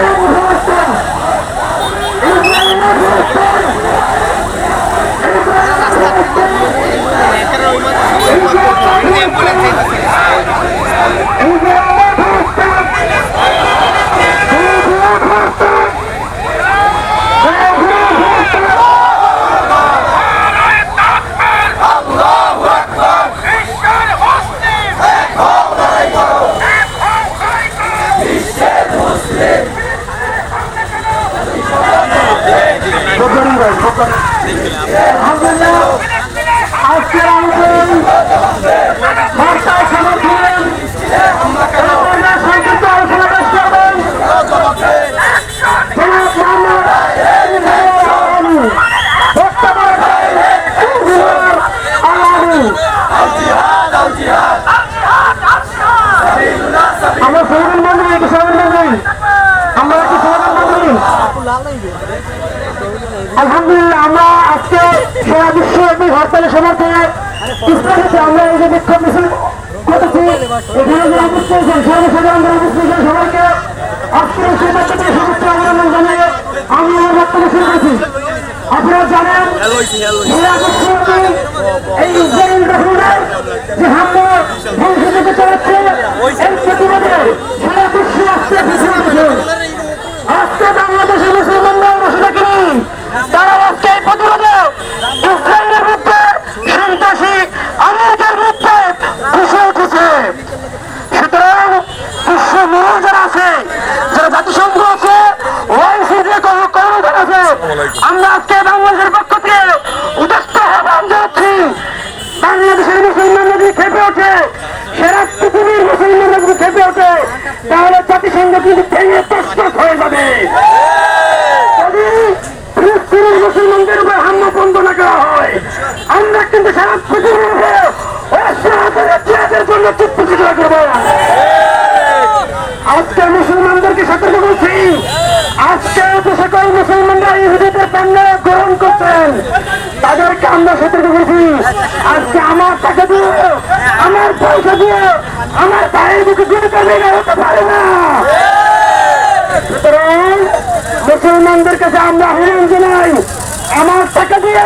Oh, আজকের আমাদের ভাষায় সমর্থন সংযুক্ত আলোচনা পেশ করবেন আমরা সৌরভ মন্ত্রী আমরা কি সৌরভ মন্ত্রী আলহামদুলিল্লাহ, আমরা আজকে সারা বিশ্বব্যাপী হরতালের সমর্থনে আমরা এই যে বিক্ষোভ মিছিল করেছি এখানে যে অবস্থান সর্বসাধারণ অবস্থান সবাইকে আজকে সেই বাচ্চাদের সমস্ত অবলম্বন জানিয়ে আমি আমার বক্তব্য শুরু করেছি। আপনারা জানেন আমরা আজকে বাংলাদেশের পক্ষ থেকে উদাস্ত আহ্বান জানাচ্ছি। বাংলাদেশের কিন্তু ভেঙে তসতস হয়ে যাবে। যদি জন্য চুপ প্রতিক্রিয়া করব আজকে মুসলমানদেরকে সতর্ক করছি আজকে যে সকল মুসলমানরা পণ্য গ্রহণ করছেন। তাদেরকে আমরা সতর্ক দেখেছি। আজকে আমার টাকা দিয়ে, আমার পয়সা দিয়ে, আমার ভাইয়ের বুকে গুলি এটা হতে পারে না। সুতরাং মুসলমানদের কাছে আমরা আহ্বান জানাই। আমার টাকা দিয়ে